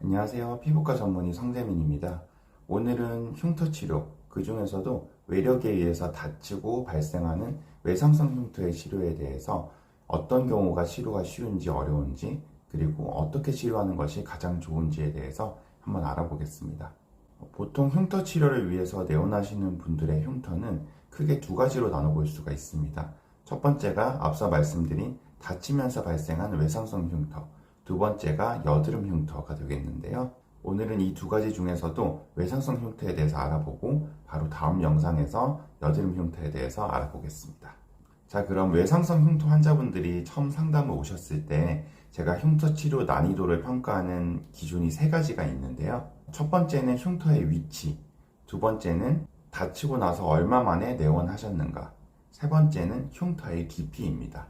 안녕하세요. 피부과 전문의 성재민입니다. 오늘은 흉터 치료, 그 중에서도 외력에 의해서 다치고 발생하는 외상성 흉터의 치료에 대해서 어떤 경우가 치료가 쉬운지 어려운지, 그리고 어떻게 치료하는 것이 가장 좋은지에 대해서 한번 알아보겠습니다. 보통 흉터 치료를 위해서 내원하시는 분들의 흉터는 크게 두 가지로 나눠볼 수가 있습니다. 첫 번째가 앞서 말씀드린 다치면서 발생한 외상성 흉터, 두 번째가 여드름 흉터가 되겠는데요. 오늘은 이 두 가지 중에서도 외상성 흉터에 대해서 알아보고 바로 다음 영상에서 여드름 흉터에 대해서 알아보겠습니다. 자, 그럼 외상성 흉터 환자분들이 처음 상담을 오셨을 때 제가 흉터 치료 난이도를 평가하는 기준이 세 가지가 있는데요. 첫 번째는 흉터의 위치, 두 번째는 다치고 나서 얼마 만에 내원하셨는가, 세 번째는 흉터의 깊이입니다.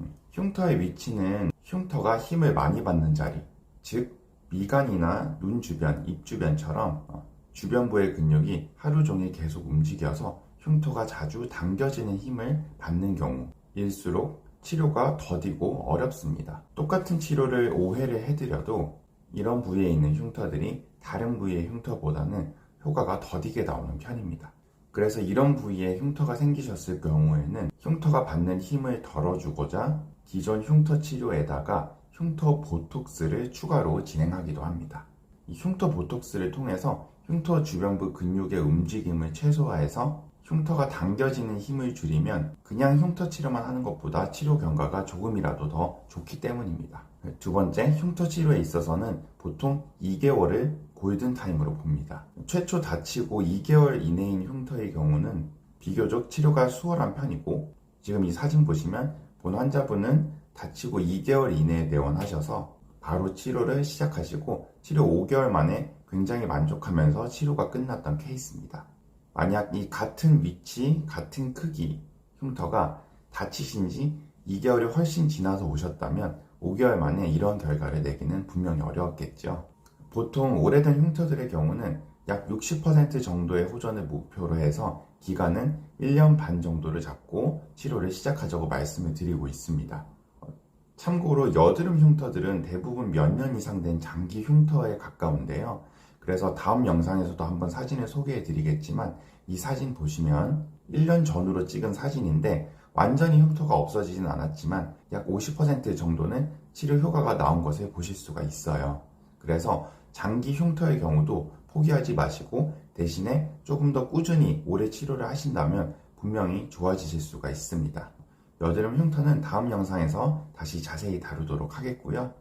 음, 흉터의 위치는 흉터가 힘을 많이 받는 자리, 즉 미간이나 눈 주변, 입 주변처럼 어, 주변부의 근육이 하루 종일 계속 움직여서 흉터가 자주 당겨지는 힘을 받는 경우일수록 치료가 더디고 어렵습니다. 똑같은 치료를 5회를 해드려도 이런 부위에 있는 흉터들이 다른 부위의 흉터보다는 효과가 더디게 나오는 편입니다. 그래서 이런 부위에 흉터가 생기셨을 경우에는 흉터가 받는 힘을 덜어주고자 기존 흉터 치료에다가 흉터 보톡스를 추가로 진행하기도 합니다. 이 흉터 보톡스를 통해서 흉터 주변부 근육의 움직임을 최소화해서 흉터가 당겨지는 힘을 줄이면 그냥 흉터 치료만 하는 것보다 치료 경과가 조금이라도 더 좋기 때문입니다. 두 번째, 흉터 치료에 있어서는 보통 2개월을 골든타임으로 봅니다. 최초 다치고 2개월 이내인 흉터의 경우는 비교적 치료가 수월한 편이고 지금 이 사진 보시면 본 환자분은 다치고 2개월 이내에 내원하셔서 바로 치료를 시작하시고 치료 5개월 만에 굉장히 만족하면서 치료가 끝났던 케이스입니다. 만약 이 같은 위치, 같은 크기 흉터가 다치신 지 2개월이 훨씬 지나서 오셨다면 5개월 만에 이런 결과를 내기는 분명히 어려웠겠죠. 보통 오래된 흉터들의 경우는 약 60% 정도의 호전을 목표로 해서 기간은 1년 반 정도를 잡고 치료를 시작하자고 말씀을 드리고 있습니다. 참고로 여드름 흉터들은 대부분 몇 년 이상 된 장기 흉터에 가까운데요. 그래서 다음 영상에서도 한번 사진을 소개해 드리겠지만 이 사진 보시면 1년 전으로 찍은 사진인데 완전히 흉터가 없어지진 않았지만 약 50% 정도는 치료 효과가 나온 것을 보실 수가 있어요. 그래서 장기 흉터의 경우도 포기하지 마시고 대신에 조금 더 꾸준히 오래 치료를 하신다면 분명히 좋아지실 수가 있습니다. 여드름 흉터는 다음 영상에서 다시 자세히 다루도록 하겠고요.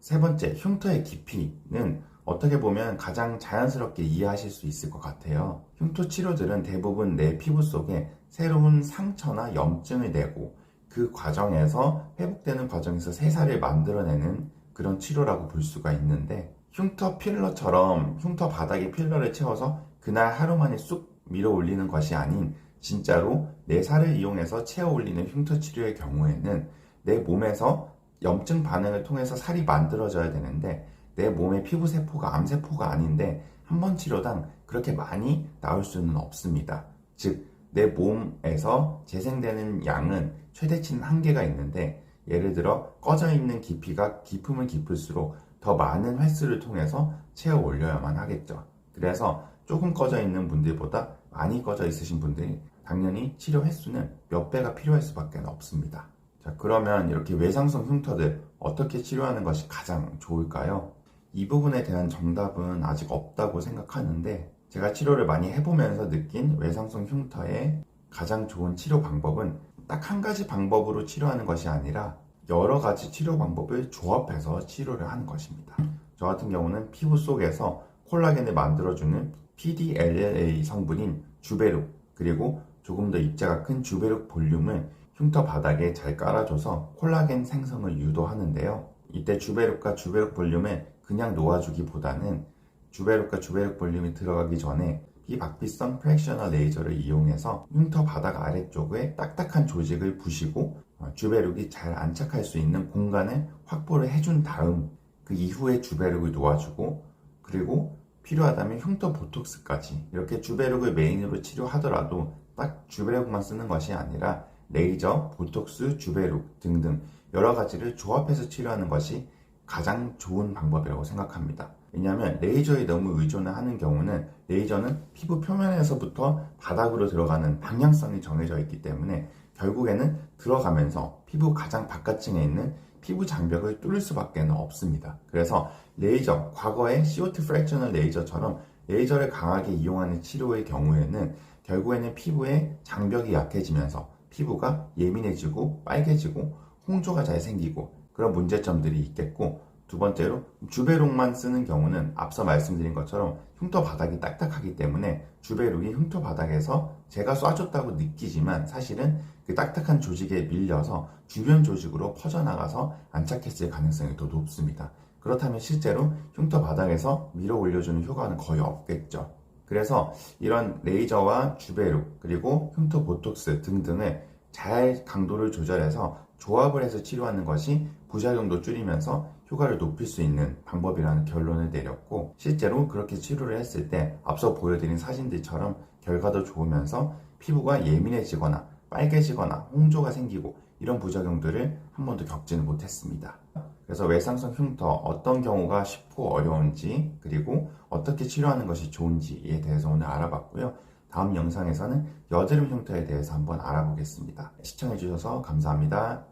세 번째, 흉터의 깊이는 어떻게 보면 가장 자연스럽게 이해하실 수 있을 것 같아요. 흉터 치료들은 대부분 내 피부 속에 새로운 상처나 염증을 내고 그 과정에서 회복되는 과정에서 새살을 만들어내는 그런 치료라고 볼 수가 있는데 흉터 필러처럼 흉터 바닥에 필러를 채워서 그날 하루 만에 쑥 밀어 올리는 것이 아닌 진짜로 내 살을 이용해서 채워 올리는 흉터 치료의 경우에는 내 몸에서 염증 반응을 통해서 살이 만들어져야 되는데 내 몸의 피부 세포가 암세포가 아닌데 한 번 치료당 그렇게 많이 나올 수는 없습니다. 즉, 내 몸에서 재생되는 양은 최대치는 한계가 있는데 예를 들어 꺼져 있는 깊이가 깊으면 깊을수록 더 많은 횟수를 통해서 채워 올려야만 하겠죠. 그래서 조금 꺼져 있는 분들보다 많이 꺼져 있으신 분들이 당연히 치료 횟수는 몇 배가 필요할 수밖에 없습니다. 자, 그러면 이렇게 외상성 흉터들 어떻게 치료하는 것이 가장 좋을까요? 이 부분에 대한 정답은 아직 없다고 생각하는데 제가 치료를 많이 해보면서 느낀 외상성 흉터의 가장 좋은 치료 방법은 딱 한 가지 방법으로 치료하는 것이 아니라 여러 가지 치료 방법을 조합해서 치료를 하는 것입니다. 저 같은 경우는 피부 속에서 콜라겐을 만들어주는 PDLLA 성분인 주베룩 그리고 조금 더 입자가 큰 주베룩 볼륨을 흉터 바닥에 잘 깔아줘서 콜라겐 생성을 유도하는데요. 이때 주베룩과 주베룩 볼륨을 그냥 놓아주기보다는 주베룩과 주베룩 볼륨이 들어가기 전에 비박피성 프랙셔널 레이저를 이용해서 흉터 바닥 아래쪽에 딱딱한 조직을 부시고 어, 주베룩이 잘 안착할 수 있는 공간을 확보를 해준 다음 그 이후에 주베룩을 놓아주고 그리고 필요하다면 흉터 보톡스까지 이렇게 주베룩을 메인으로 치료하더라도 딱 주베룩만 쓰는 것이 아니라 레이저, 보톡스, 주베룩 등등 여러 가지를 조합해서 치료하는 것이 가장 좋은 방법이라고 생각합니다. 왜냐하면 레이저에 너무 의존을 하는 경우는 레이저는 피부 표면에서부터 바닥으로 들어가는 방향성이 정해져 있기 때문에 결국에는 들어가면서 피부 가장 바깥층에 있는 피부 장벽을 뚫을 수밖에 없습니다. 그래서 레이저, 과거의 CO2 프랙셔널 레이저처럼 레이저를 강하게 이용하는 치료의 경우에는 결국에는 피부의 장벽이 약해지면서 피부가 예민해지고 빨개지고 홍조가 잘 생기고 그런 문제점들이 있겠고 두 번째로 주베룩만 쓰는 경우는 앞서 말씀드린 것처럼 흉터 바닥이 딱딱하기 때문에 주베룩이 흉터 바닥에서 제가 쏴줬다고 느끼지만 사실은 그 딱딱한 조직에 밀려서 주변 조직으로 퍼져나가서 안착했을 가능성이 더 높습니다. 그렇다면 실제로 흉터 바닥에서 밀어 올려주는 효과는 거의 없겠죠. 그래서 이런 레이저와 주베룩 그리고 흉터 보톡스 등등을 잘 강도를 조절해서 조합을 해서 치료하는 것이 부작용도 줄이면서 효과를 높일 수 있는 방법이라는 결론을 내렸고 실제로 그렇게 치료를 했을 때 앞서 보여드린 사진들처럼 결과도 좋으면서 피부가 예민해지거나 빨개지거나 홍조가 생기고 이런 부작용들을 한 번도 겪지는 못했습니다. 그래서 외상성 흉터 어떤 경우가 쉽고 어려운지 그리고 어떻게 치료하는 것이 좋은지에 대해서 오늘 알아봤고요. 다음 영상에서는 여드름 흉터에 대해서 한번 알아보겠습니다. 시청해주셔서 감사합니다.